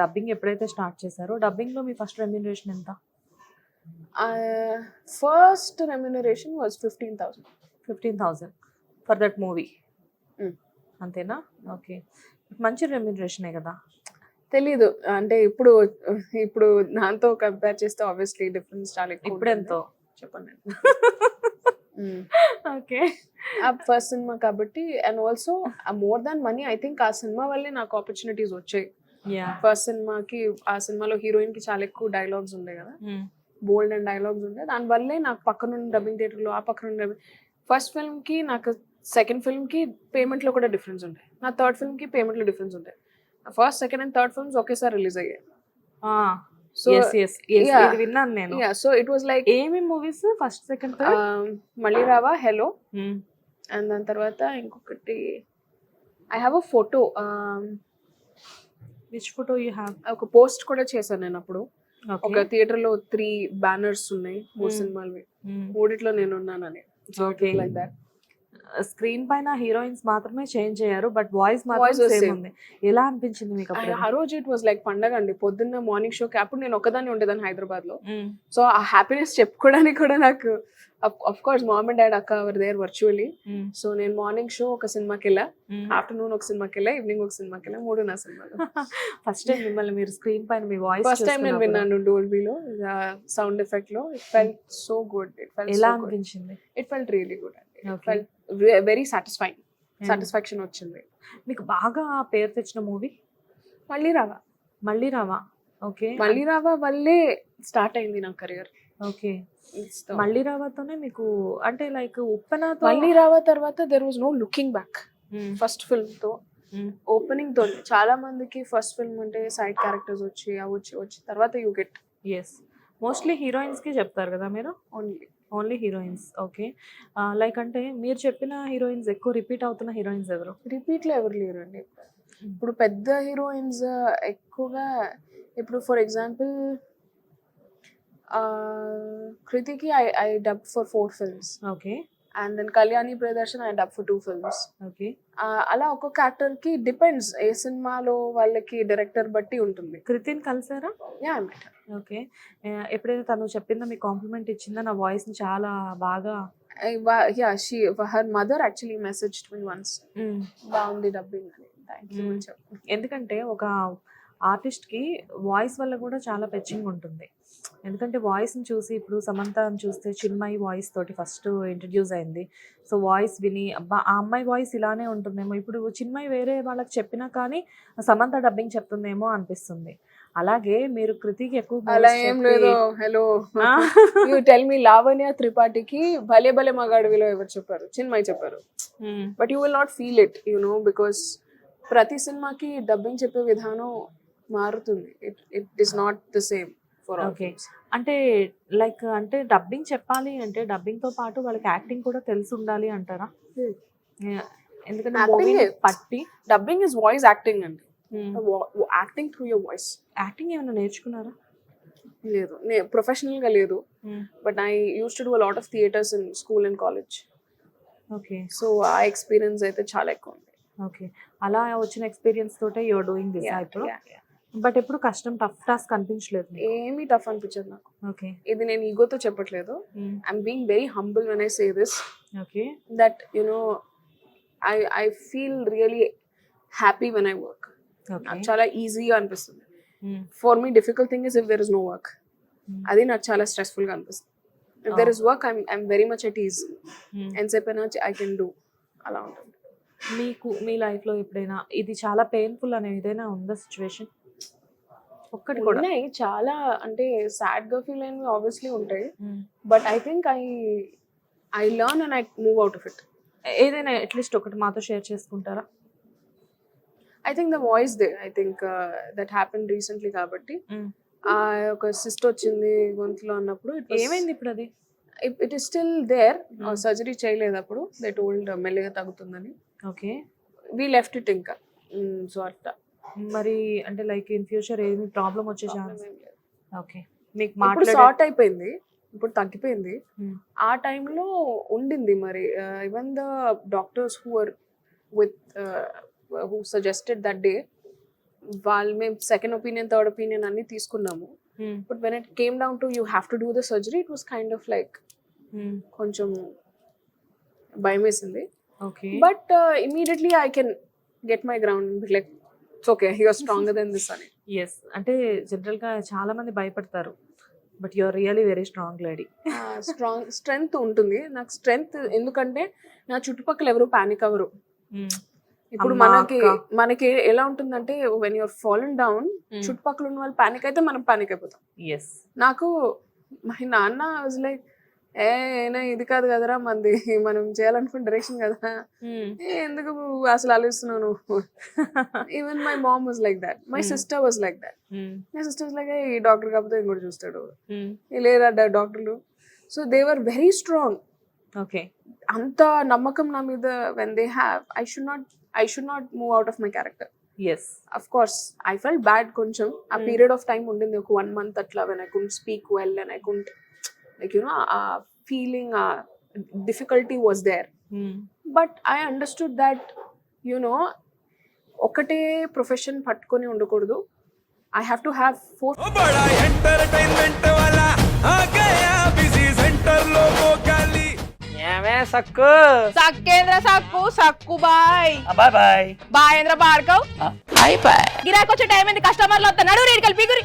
Dubbing ఎప్పుడైతే start చేశారో డబ్బింగ్లో మీ ఫస్ట్ రెమ్యూనరేషన్ ఎంత? First remuneration was fifteen thousand fifteen thousand for that movie. అంతేనా? ఓకే మంచి రెమ్యూనరేషనే కదా? తెలీదు. అంటే ఇప్పుడు ఇప్పుడు దాంతో కంపేర్ చేస్తే ఆబ్వియస్లీ డిఫరెన్స్ చాలా ఎక్కువ ఇప్పుడు. ఎంతో చెప్పండి. ఓకే ఆ ఫస్ట్ సినిమా కాబట్టి and also more than money I think ఆ సినిమా వల్లే నాకు ఆపర్చునిటీస్ వచ్చాయి. ఫస్ట్ సినిమాకి ఆ సినిమాలో హీరోయిన్కి చాలా ఎక్కువ డైలాగ్స్ ఉండే కదా. బోల్డ్ అండ్ డైలాగ్స్ ఉండే. దానివల్లే నాకు పక్కన డబ్బింగ్ థియేటర్లో ఆ పక్కన డబ్బింగ్ ఫస్ట్ ఫిల్మ్కి నాకు సెకండ్ ఫిల్మ్కి పేమెంట్లో కూడా డిఫరెన్స్ ఉంటాయి నా థర్డ్ ఫిల్మ్కి పేమెంట్లో డిఫరెన్స్ ఉంటాయి first second and third films ఒకేసారి రిలీజ్ అయ్యాయి. సో విన్నాను నేను. ఇట్ వాస్ లైక్ ఏమి మూవీస్? ఫస్ట్ సెకండ్ మళ్ళీ రావా? హెలో అండ్ దాని తర్వాత ఇంకొకటి I have a photo which photo you have ఒక పోస్ట్ కూడా చేశాను నేను అప్పుడు. ఒక థియేటర్లో త్రీ బ్యానర్స్ ఉన్నాయి మూడు Hmm. సినిమాలు మూడిట్లో నేను ఉన్నానని. Okay. లైక్ దాట్ స్క్రీన్ పైన హీరోయిన్స్ మాత్రమే చేంజ్ అయ్యారు బట్ వాయిస్ మాత్రం. ఉంది. ఎలా అనిపించింది మీకు ఆ రోజు ఇట్ వాజ్ లైక్ పండగ అండి. పొద్దున్న మార్నింగ్ షోకి అప్పుడు నేను ఒకదాన్ని ఉండేదాన్ని హైదరాబాద్లో. సో ఆ హ్యాపీనెస్ చెప్పుకోవడానికి కూడా నాకు of course mom and dad అక్క our there virtually Mm. So నేను మార్నింగ్ షో ఒక సినిమాకి వెళ్ళా. ఆఫ్టర్నూన్ ఒక సినిమాకి వెళ్ళా ఈవినింగ్ ఒక సినిమాకి వెళ్ళా మూడు నా సినిమాలు ఫస్ట్ టైం మిమ్మల్ని మీరు స్క్రీన్ పైన మీ వాయిస్ ఫస్ట్ టైం నేను విన్నాను డోల్బీలో sound ఎఫెక్ట్లో. It felt so good it felt ఎలా అనిపించింది? ఇట్ ఫెల్ట్ రియలీ గుడ్ అండి. వెరీ సాటిస్ఫైయింగ్ సాటిస్ఫాక్షన్ వచ్చింది. మీకు బాగా పేరు తెచ్చిన మూవీ? మళ్ళీ రావా. మళ్ళీ రావా? ఓకే మళ్ళీ రావా వల్లే స్టార్ట్ అయింది నా కెరియర్ ఓకే. మళ్ళీ రావాతోనే మీకు అంటే లైక్ ఉప్పెనతో మళ్ళీ రావా తర్వాత there was no looking back. First ఫిల్మ్తో. ఓపెనింగ్తో చాలా మందికి ఫస్ట్ ఫిల్మ్ అంటే సైడ్ క్యారెక్టర్స్ వచ్చి అవి వచ్చి వచ్చి తర్వాత యూ గెట్ ఎస్ మోస్ట్లీ హీరోయిన్స్కి చెప్తారు కదా మీరు? Only only heroines okay like అంటే మీరు చెప్పిన హీరోయిన్స్ ఎక్కువ రిపీట్ అవుతున్న హీరోయిన్స్ ఎవరు? రిపీట్లో ఎవరు లేరండి. ఇప్పుడు పెద్ద హీరోయిన్స్ ఎక్కువగా ఇప్పుడు for example కృతికి I I dub for four films. Okay. And then Kalyani Priyadarshan I dub for two films. Okay. అలా ఒక్కొక్క యాక్టర్కి డిపెండ్స్ ఏ సినిమాలో వాళ్ళకి డైరెక్టర్ బట్టి ఉంటుంది. కృతిన్ కలిసారా? Yeah okay. ఎప్పుడైతే తను చెప్పిందో మీకు కాంప్లిమెంట్ ఇచ్చిందో? నా వాయిస్ని చాలా బాగా yeah she her mother actually message me once. బాగుంది డబ్బింగ్ అని. Thank you. ఎందుకంటే ఒక ఆర్టిస్ట్కి వాయిస్ వల్ల కూడా చాలా పెచ్చింగ్ ఉంటుంది ఎందుకంటే వాయిస్ని చూసి ఇప్పుడు సమంతని చూస్తే చిన్మయి వాయిస్ తోటి ఫస్ట్ ఇంట్రడ్యూస్ అయింది. సో వాయిస్ విని అబ్బా ఆ అమ్మాయి వాయిస్ ఇలానే ఉంటుందేమో. ఇప్పుడు చిన్మయి వేరే వాళ్ళకి చెప్పినా కానీ సమంత డబ్బింగ్ చెప్తుందేమో అనిపిస్తుంది. అలాగే మీరు కృతికి ఎక్కువ అలా ఏం లేదు. Hello you tell me Lavanya త్రిపాఠికి భలే భలే మగాడివిలో ఎవరు చెప్పారు? చిన్మయి చెప్పారు. But you will not feel it you know because ప్రతి సినిమాకి డబ్బింగ్ చెప్పే విధానం మారుతుంది. It it is not the same for Okay. అంటే లైక్ అంటే డబ్బింగ్ చెప్పాలి అంటే డబ్బింగ్తో పాటు వాళ్ళకి యాక్టింగ్ కూడా తెలిసి ఉండాలి అంటారా? Hmm. ఎందుకంటే పట్టి. డబ్బింగ్ ఇస్ వాయిస్ యాక్టింగ్ అండి. Acting through your voice acting ఏమైనా నేర్చుకున్నారా? లేదు. ప్రొఫెషనల్గా లేదు. But I use to do lot of theaters in school and college okay so ఆ ఎక్స్పీరియన్స్ అయితే చాలా ఎక్కువ ఉంది. ఓకే అలా వచ్చిన ఎక్స్పీరియన్స్ తోటే యువర్ డూయింగ్ దిస్ ఇప్పుడు. బట్ ఎప్పుడు కష్టం టఫ్ టాస్క్ అనిపించలేదు ఏమీ టఫ్ అనిపించదు నాకు. ఓకే. ఇది నేను ఈగోతో చెప్పట్లేదు. I'm being very humble when I say this okay. Know i i feel really happy when i work. Okay. నాకు చాలా ఈజీగా అనిపిస్తుంది. For me difficult thing is if there is no work అది నాకు చాలా స్ట్రెస్ఫుల్గా అనిపిస్తుంది. If there is work I'm I'm very much at ease ఎంతసేపు అయినా ఐ కెన్ డూ అలా ఉంటుంది. మీకు మీ లైఫ్లో ఎప్పుడైనా ఇది చాలా పెయిన్ఫుల్ అనే ఏదైనా ఉందా సిచ్యువేషన్ ఒక్కటి కూడా. ఉన్నాయి. చాలా అంటే సాడ్గా ఫీల్ అయినవి ఆబ్వియస్లీ ఉంటాయి. But I think I I learn and I move out of it. ఏదైనా అట్లీస్ట్ ఒకటి మాతో షేర్ చేసుకుంటారా? I think the voice they I think that happen recently కాబట్టి. ఆ ఒక సిస్ట్ వచ్చింది గొంతులో అన్నప్పుడు ఏమైంది ఇప్పుడు అది? It is still there. Surgery చేయలేదు అప్పుడు. దే టోల్డ్ మెల్లిగా తగ్గుతుందని. ఓకే. వీ లెఫ్ట్ ఇట్ ఇంకా. సో అట్లా. మరి అంటే లైక్ ఇన్ ఫ్యూచర్ ఏమి ప్రాబ్లం వచ్చే ఛాన్స్ ఓకే మీకు ఇప్పుడు మాట్లాడే సార్ట్ అయిపోయింది. ఇప్పుడు తగ్గిపోయింది. Mm. ఆ టైంలో ఉండింది మరి even the doctors who are with who suggested that day వాళ్ళు మేము సెకండ్ ఒపీనియన్ థర్డ్ ఒపీనియన్ అన్ని తీసుకున్నాము. But when it came down to you have to do the surgery it was kind of like కొంచెం భయం వేసింది okay but immediately I can get my ground like it's okay you're stronger than this అని yes అంటే జనరల్గా చాలా మంది భయపడతారు but you are really very strong lady strong strength ఉంటుంది. నాకు స్ట్రెంగ్త్ ఎందుకంటే నా చుట్టుపక్కల ఎవరు పానిక్ అవ్వరు. ఇప్పుడు అమ్మా, మనకి. మనకి ఎలా ఉంటుందంటే వెన్ యూర్ ఫాలన్ డౌన్ చుట్టుపక్కల ఉన్న వాళ్ళు పానిక్ అయితే మనం పానిక్ అయిపోతాం. ఎస్ నాకు మా నాన్న వాజ్ లైక్ ఏ అయినా ఇది కాదు కదరా మంది. మనం చేయాలనుకున్న డైరెక్షన్ కదా. ఎందుకు అసలు ఆలోచిస్తున్నావు నువ్వు? Even my mom was like that my. Sister was like that my sister like ఈ డాక్టర్ కాకపోతే ఇంకోటి చూస్తాడు. డా- డాక్టర్లు? So they were very strong okay. అంత నమ్మకం నా మీద when they have I should not I should not move out of my character yes of course I fell bad కొంచెం. ఆ. పీరియడ్ ఆఫ్ టైం ఉండింది. ఒక వన్ మంత్ అట్లా when I couldn't speak well and I couldn't like you know uh, feeling uh, difficulty was there. Mm. but i understood that you know ఒకటే profession పట్టుకొని ఉండకూడదు. I have to have for entertainment ఏమే సక్కు? సక్కేంద్ర సక్కు సక్కు బాయ్. బాయ్ బాయ్. బాయేంద్ర భార్గవ్. బాయ్ బాయ్. గిరాకొచ్చే టైం ఏంది? కస్టమర్లు వస్తా నడు రేడికల్ పిగురి